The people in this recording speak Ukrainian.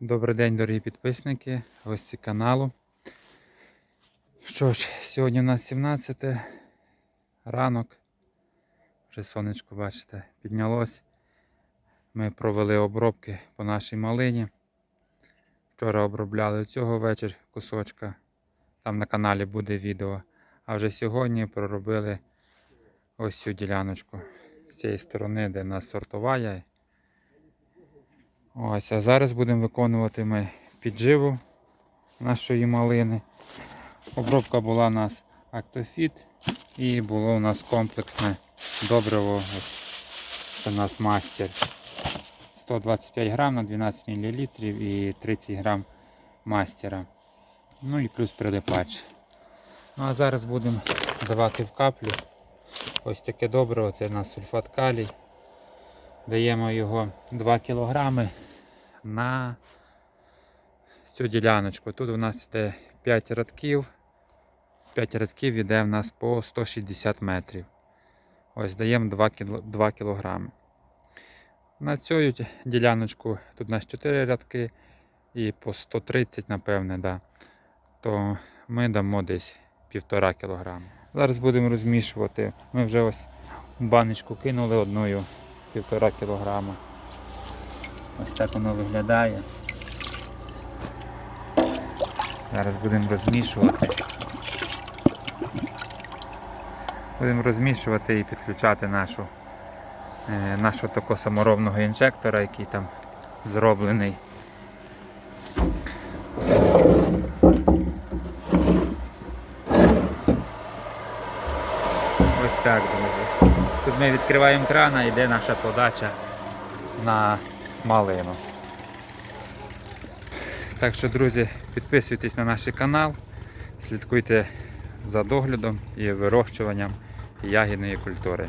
Добрий день, дорогі підписники, гості каналу. Що ж, сьогодні у нас 17 ранок. Вже сонечко, бачите, піднялось. Ми провели обробки по нашій малині. Вчора обробляли цього вечір кусочка. Там на каналі буде відео. А вже сьогодні проробили ось цю діляночку з цієї сторони, де нас сортуває. Ось, а зараз будемо виконувати ми підживу нашої малини. Обробка була у нас Актофіт і було у нас комплексне добриво. Це у нас мастер. 125 грам на 12 мл і 30 грам мастера. Ну і плюс прилипач. Ну а зараз будемо давати в каплю. Ось таке добриво, це у нас сульфат калій. Даємо його 2 кг на цю діляночку. Тут у нас йде 5 рядків. 5 рядків йде в нас по 160 метрів. Ось даємо 2 кг. 2 кг. На цю діляночку тут у нас 4 рядки і по 130, напевне, да. то ми дамо десь 1,5 кг. Зараз будемо розмішувати. Ми вже ось баночку кинули одною 1,5 кг. Ось так воно виглядає. Зараз будемо розмішувати. Будемо розмішувати і підключати нашу, е, нашого такого саморобного інжектора, який там зроблений. Ось так, друзі. Тут ми відкриваємо крана, йде наша подача на малину. Так що, друзі, підписуйтесь на наш канал, слідкуйте за доглядом і вирощуванням ягідної культури.